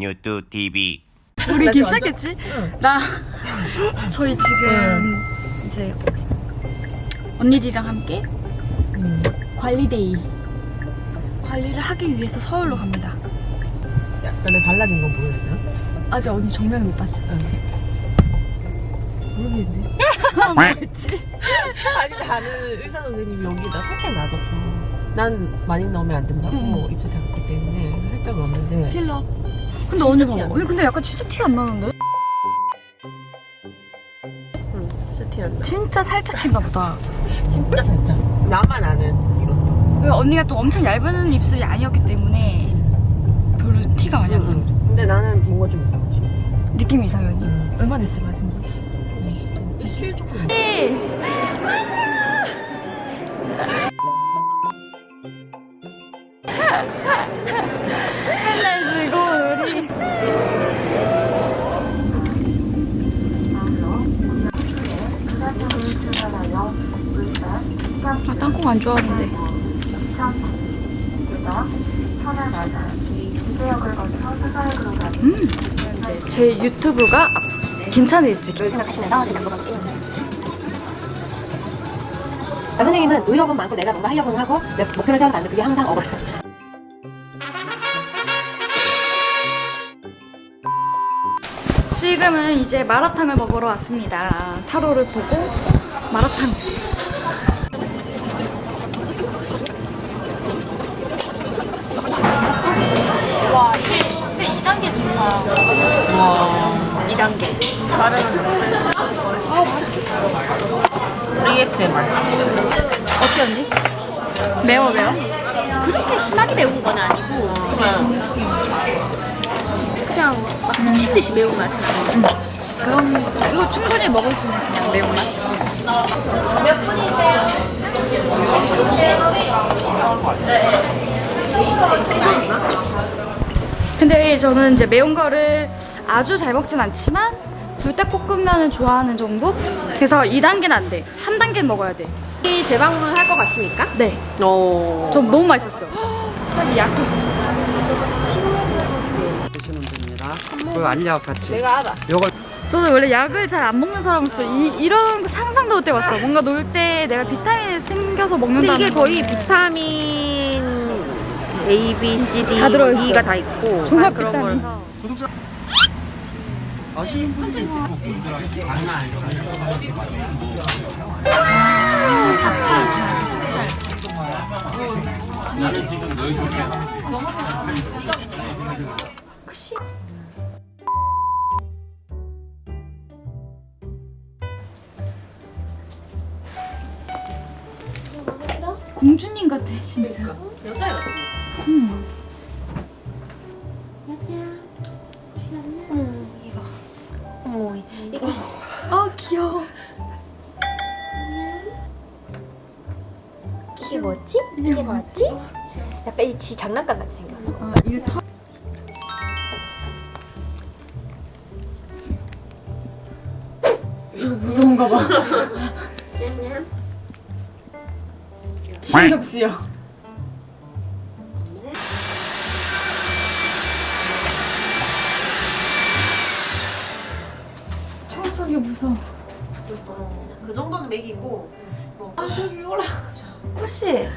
유튜브 TV 우리 나 괜찮겠지? 나 저희 지금 이제 언니들이랑 함께 음. 관리데이 관리를 하기 위해서 서울로 갑니다. 야, 전에 달라진 건 모르겠어요? 아직 언니 정면을 못 봤어. 모르겠는데. 뭐였지? 아니, 다른 의사 선생님이 여기다 살짝 놔뒀어. 난 많이 넣으면 안 된다고 응. 입술 닦기 때문에 살짝 넣었는데. 필러. 근데 티 봐봐. 안 나. 근데 약간 진짜 티 안 나는데? 응, 진짜 티난다. 진짜 살짝 했나 보다. 진짜 살짝. 나만 아는 이것도. 왜 언니가 또 엄청 얇은 입술이 아니었기 때문에 별로 티가 많이 안 나. 응. 근데 나는 뭔가 좀 이상하지. 느낌이 이상해 언니. 응. 얼마 됐어 맞은 지? 일주일 조금. 아 땅콩 안 좋아하는데 음, 제 유튜브가 괜찮을지 제작부가 아, 선생님은 의욕은 많고 내가 뭔가 하려고는 하고 내 목표를 세워서 만든 그게 항상 어그러져. 지금은 이제 마라탕을 먹으러 왔습니다. 타로를 보고 마라탕. 2단계 좋다. 와. 2단계. ASMR. 어때 언니? 매워 매워? 그렇게 심하게 매운 건 아니고 그냥 막 미친 듯이 매운 맛은 그럼 이거 충분히 먹을 수 있는 그냥 매운맛. 근데 저는 이제 매운 거를 아주 잘 먹진 않지만 굴떡볶음면을 좋아하는 정도? 그래서 2단계는 안 돼. 3단계는 먹어야 돼. 재방문 할 것 같습니까? 네. 오. 전 너무 맛있었어. 저기 약. 드시면 됩니다. 그 알약 같이. 내가 알아. 요걸 저는 원래 약을 잘 안 먹는 사람으로서 이, 이런 거 상상도 못 해봤어. 뭔가 놀 때 내가 비타민이 생겨서 근데 먹는다는 이게 거의 거는 비타민 A, B, C, D, 다 들어있어. E가 다 있고 종합 그런 비타민. 걸 아시는 분들이 공주님 같아 진짜. 여자야, 음. 어머 이거 아 귀여워. 이게 뭐지? 이게 뭐지? 약간 이 지 장난감 같이 생겨서 아 이거 터. 이거 무서운가 봐. 신경 쓰여. 쿠시.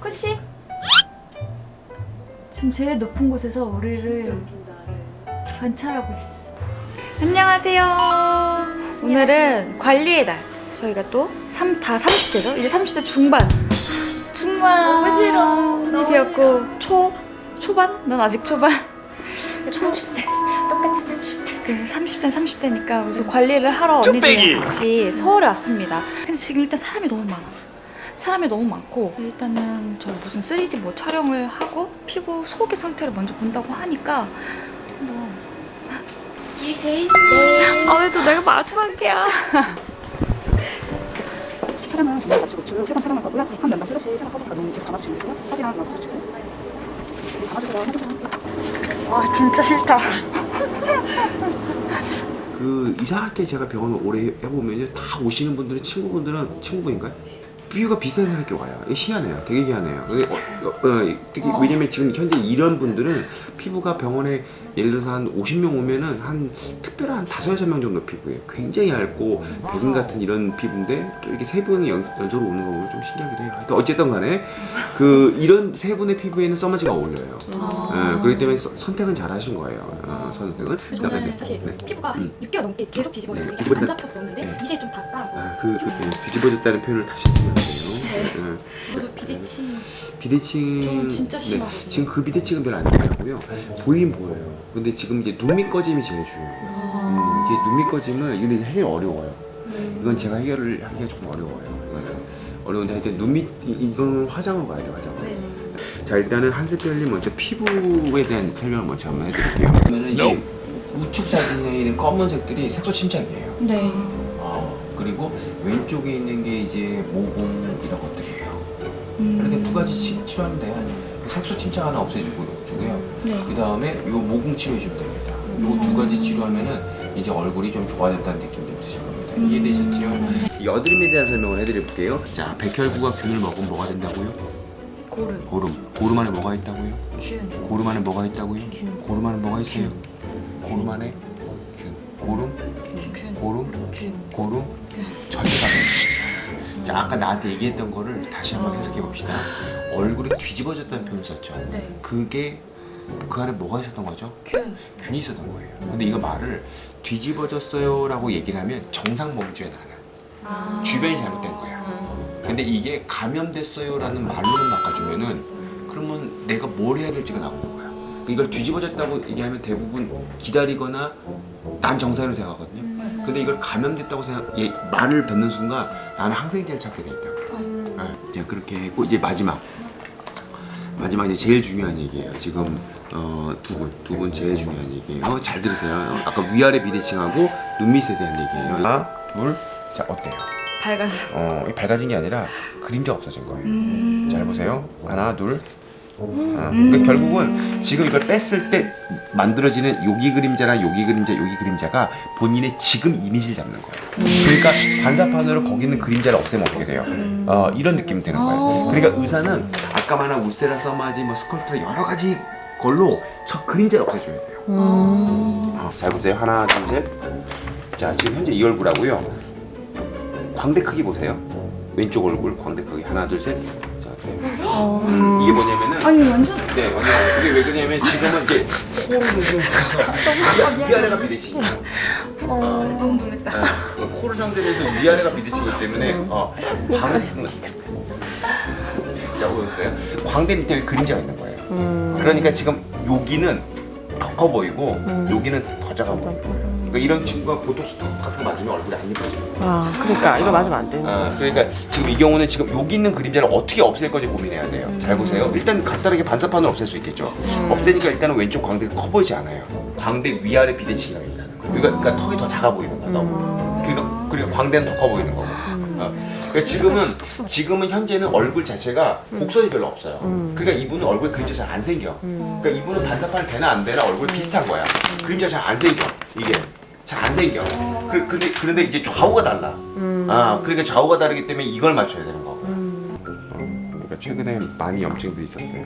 쿠시. 지금 제일 높은 곳에서 우리를 관찰하고 있어. 안녕하세요. 오늘은 관리의 날. 저희가 또 삼, 다 30대죠? 이제 30대 중반. 중반. 너무 싫어. 이 되었고 초 초반? 넌 아직 초반. 초 30대. 똑같은 30대. 그 30대 30대니까 그래서 관리를 하러 언니들이랑 같이 서울에 왔습니다. 근데 지금 일단 사람이 너무 많아. 사람이 너무 많고 일단은 저 무슨 3D 뭐 촬영을 하고 피부 속의 상태를 먼저 본다고 하니까 뭐 이제인 아왜 또 내가 맞춰볼게요 촬영은 정말 같이 고치고 세번 촬영할 거고요. 한 면만 플러시 생각하시니까 너무 계속 감아주시면 되고요. 섭이랑 막 붙여주고 감아주세요. 와 진짜 싫다 그 이상하게 제가 병원을 오래 해보면 다 오시는 분들은 친구분들은 친구분인가요? 비유가 비슷한 사람이 와요. 희한해요. 되게 희한해요. 근데 어, 어, 특히 왜냐면 지금 현재 이런 분들은 피부가 병원에 예를 들어서 한 50명 오면은 한 특별한 한 다섯 여섯 명 정도 피부예요. 굉장히 얇고 백인 같은 이런 피부인데 또 이렇게 세 분이 연, 연속으로 오는 거 보면 좀 신기하기도 해요. 하여튼 어쨌든 간에 그 이런 세 분의 피부에는 써마지가 어울려요. 어, 그렇기 때문에 서- 선택은 잘 하신 거예요. 어, 선택은. 그다음에 저는 네. 사실 네. 피부가 한 6개월 넘게 계속 뒤집어져 네, 이게 뒤집어져- 안 잡혔었는데 네. 이제 좀 닦아라고 아, 그, 그 네, 뒤집어졌다는 표현을 다시 쓰면 안 돼요. 네. 저도 비대칭 비대칭 저는 진짜 심하거든요. 지금 그 비대칭은 별로 안 중요하고요. 보이긴 보여요. 근데 지금 이제 눈 밑 꺼짐이 제일 중요해요. 음, 이제 눈 밑 꺼짐은 이건 해결 어려워요. 이건 제가 해결을 하기가 조금 어려워요. 이거는 어려운데 하여튼 눈밑 이거는 화장으로 가야 돼 화장. 네. 자 일단은 한스펠리 먼저 피부에 대한 설명을 먼저 한번 해드릴게요. 그러면은 이 우측 사진에 있는 검은색들이 색소 침착이에요. 네. 어, 그리고 왼쪽에 있는 게 이제 모공 이런 것들이에요. 음. 그렇게 두 가지 치, 치료하면 돼요. 색소 침착 하나 없애주고 주고요. 네. 그 다음에 요 모공 치료해주면 됩니다. 요두 가지 치료하면은 이제 얼굴이 좀 좋아졌다는 느낌 좀 드실 겁니다. 이해되셨죠? 이 여드름에 대한 설명을 해드릴게요. 자, 백혈구가 균을 먹으면 뭐가 된다고요? 고름, 고름. 고름 안에 뭐가 있다고요? 균, 고름 안에 뭐가 있다고요? 고름 안에 뭐가 있어요? 고름 안에 균. 고름? 균, 고름? 균. 고름? 절대가 안. 자, 아까 나한테 얘기했던 거를 다시 한번 해석해 봅시다. 얼굴이 뒤집어졌다는 표현 썼죠? 네. 그게 그 안에 뭐가 있었던 거죠? 균. 균이 있었던 거예요. 근데 이거 말을 뒤집어졌어요라고 얘기를 하면 정상 범주에 나는 아. 주변이 잘못된 거야. 근데 이게 감염됐어요라는 말로만 바꿔주면은 그러면 내가 뭘 해야 될지가 나오는 거야. 이걸 뒤집어졌다고 얘기하면 대부분 기다리거나 난 정상으로 생각하거든요. 근데 이걸 감염됐다고 생각, 얘 말을 뱉는 순간 나는 항생제를 찾게 돼 있다고. 네, 이제 그렇게 했고 이제 마지막 마지막 이제 제일 중요한 얘기예요. 지금 어, 두 분, 두 분 제일 중요한 얘기예요. 잘 들으세요. 아까 위아래 비대칭하고 눈 밑에 대한 얘기예요. 하나, 둘, 자 어때요? 밝아서. 어, 이 밝아진 게 아니라 그림자 없어진 거예요. 잘 보세요. 하나, 둘. 하나. 그러니까 결국은 지금 이걸 뺐을 때 만들어지는 여기 그림자랑 여기 그림자, 여기 그림자가 본인의 지금 이미지를 잡는 거예요. 그러니까 반사판으로 거기 있는 그림자를 없애면 어떻게 돼요? 어, 이런 느낌이 드는 거예요. 그러니까 의사는 아까 말한 울세라 써마지, 뭐 스컬트라 여러 가지 걸로 저 그림자를 없애줘야 돼요. 어, 잘 보세요. 하나, 둘, 셋. 자, 지금 현재 이 얼굴하고요. 광대 크기 보세요. 왼쪽 얼굴 광대 크기 하나 둘 셋. 자, 네. 음, 이게 뭐냐면은 아니 완전 네, 완전 이게 왜 그러냐면 지금은 이제 코를 누르면서 위아래가 비대칭이에요. 어, 너무 놀랬다. 네, 코를 상대로 해서 위 아래가 비대칭이기 때문에 어, 광대 자 보였어요? 광대 밑에 그림자가 있는 거예요. 그러니까 지금 여기는 더 커 보이고 여기는 더 작아 보이고. 그러니까 이런 친구가 보톡스 턱 같은 거 맞으면 얼굴이 안 예뻐져요. 아, 그러니까 이거 맞으면 안 되는 아, 그러니까 지금 이 경우는 지금 여기 있는 그림자를 어떻게 없앨 건지 고민해야 돼요. 잘 음. 보세요. 일단 간단하게 반사판을 없앨 수 있겠죠. 없애니까 일단은 왼쪽 광대가 커 보이지 않아요. 광대 위아래 비대칭이라고 얘기하는 거예요. 그러니까, 그러니까 턱이 더 작아 보이는 거야. 너무. 그러니까 그리고 광대는 더 커 보이는 거고. 음. 어. 그러니까 지금은 지금은 현재는 얼굴 자체가 곡선이 별로 없어요. 음. 그러니까 이분은 얼굴 그림자 잘 안 생겨. 그러니까 이분은 반사판 되나 안 되나 얼굴 비슷한 거야. 그림자 잘 안 생겨. 이게 잘 안 생겨. 그, 근데 그런데 이제 좌우가 달라. 아 그러니까 좌우가 다르기 때문에 이걸 맞춰야 되는 거고. 어, 그러니까 최근에 많이 염증들이 있었어요.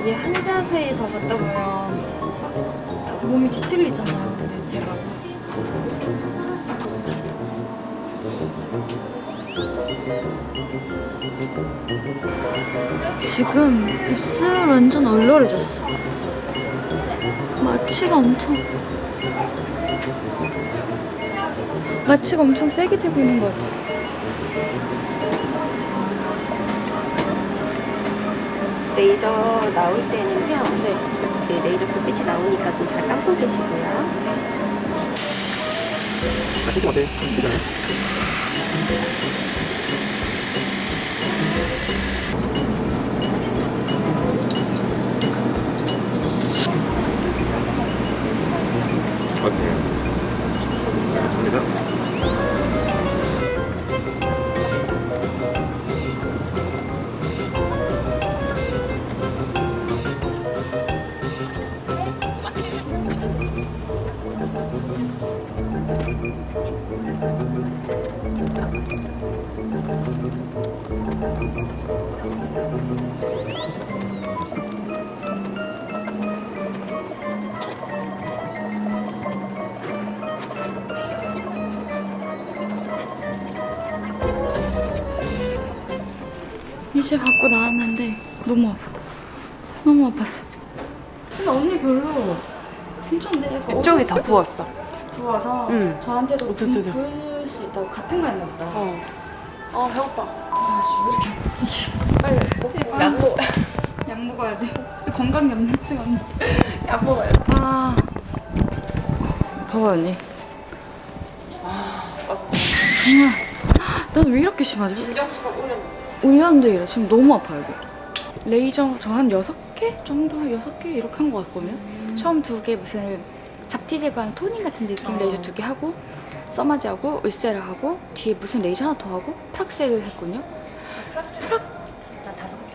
이게 한 자세에서 받다 보면 막 몸이 뒤틀리잖아요. 근데 대박. 지금 입술 완전 얼얼해졌어. 마취가 엄청 마취가 엄청 세게 되고 있는 것 같아. 레이저 나올 때는요. 네. 레이저 불빛이 나오니까 좀 잘 감고 계시고요. 어때요? 어때 이제 받고 나왔는데 너무 아파. 너무 아팠어. 근데 언니 별로 괜찮네. 이쪽이 다 부었어. 부어서 응. 저한테도 좀 어쩌저쩌. 부을 수 있다고 같은 거 했나 보다. 어. 어, 배고파. 아씨 왜 이렇게 빨리 약 먹. 약 먹어야 돼. 건강 염려증 언니. 약 먹어야 돼. 아. 봐봐 언니. 정말 나는 왜 이렇게 심하지? 진정수가 오른 올렸는데 이래 지금 너무 아파요 여기. 레이저 저 한 여섯 개 정도 여섯 개 이렇게 한 것 같거든요. 처음 두 개 무슨 잡티 제거하는 토닝 같은 느낌 레이저 두 개 하고 써마지 하고 울세라 하고 뒤에 무슨 레이저 하나 더 하고 프락셀을. 프락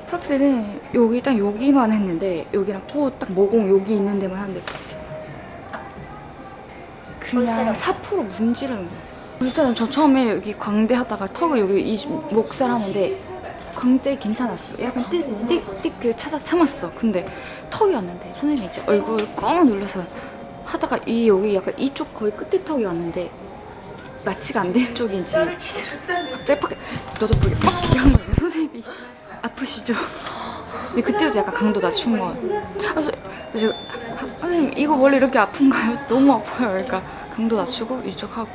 프락셀은 여기 딱 여기만 했는데 여기랑 코 딱 모공 여기 있는 데만 하는데 그냥 사포로 문지르는 거예요. 울세라는 저 처음에 여기 광대 하다가 턱을 여기 이 목살 하는데 광대 괜찮았어. 약간 띡띡띡 그 찾아 참았어. 근데 턱이 왔는데 선생님이 이제 얼굴 꾹 눌러서 하다가 이 여기 약간 이쪽 거의 끝에 턱이 왔는데 마취가 안 된 쪽인지 갑자기 팍 너도 모르게 팍한 거예요. 선생님이 아프시죠? 근데 그때부터 약간 강도 낮춘 거예요. 그래서 제가 아, 선생님 이거 원래 이렇게 아픈가요? 너무 아파요. 그러니까 강도 낮추고 이쪽 하고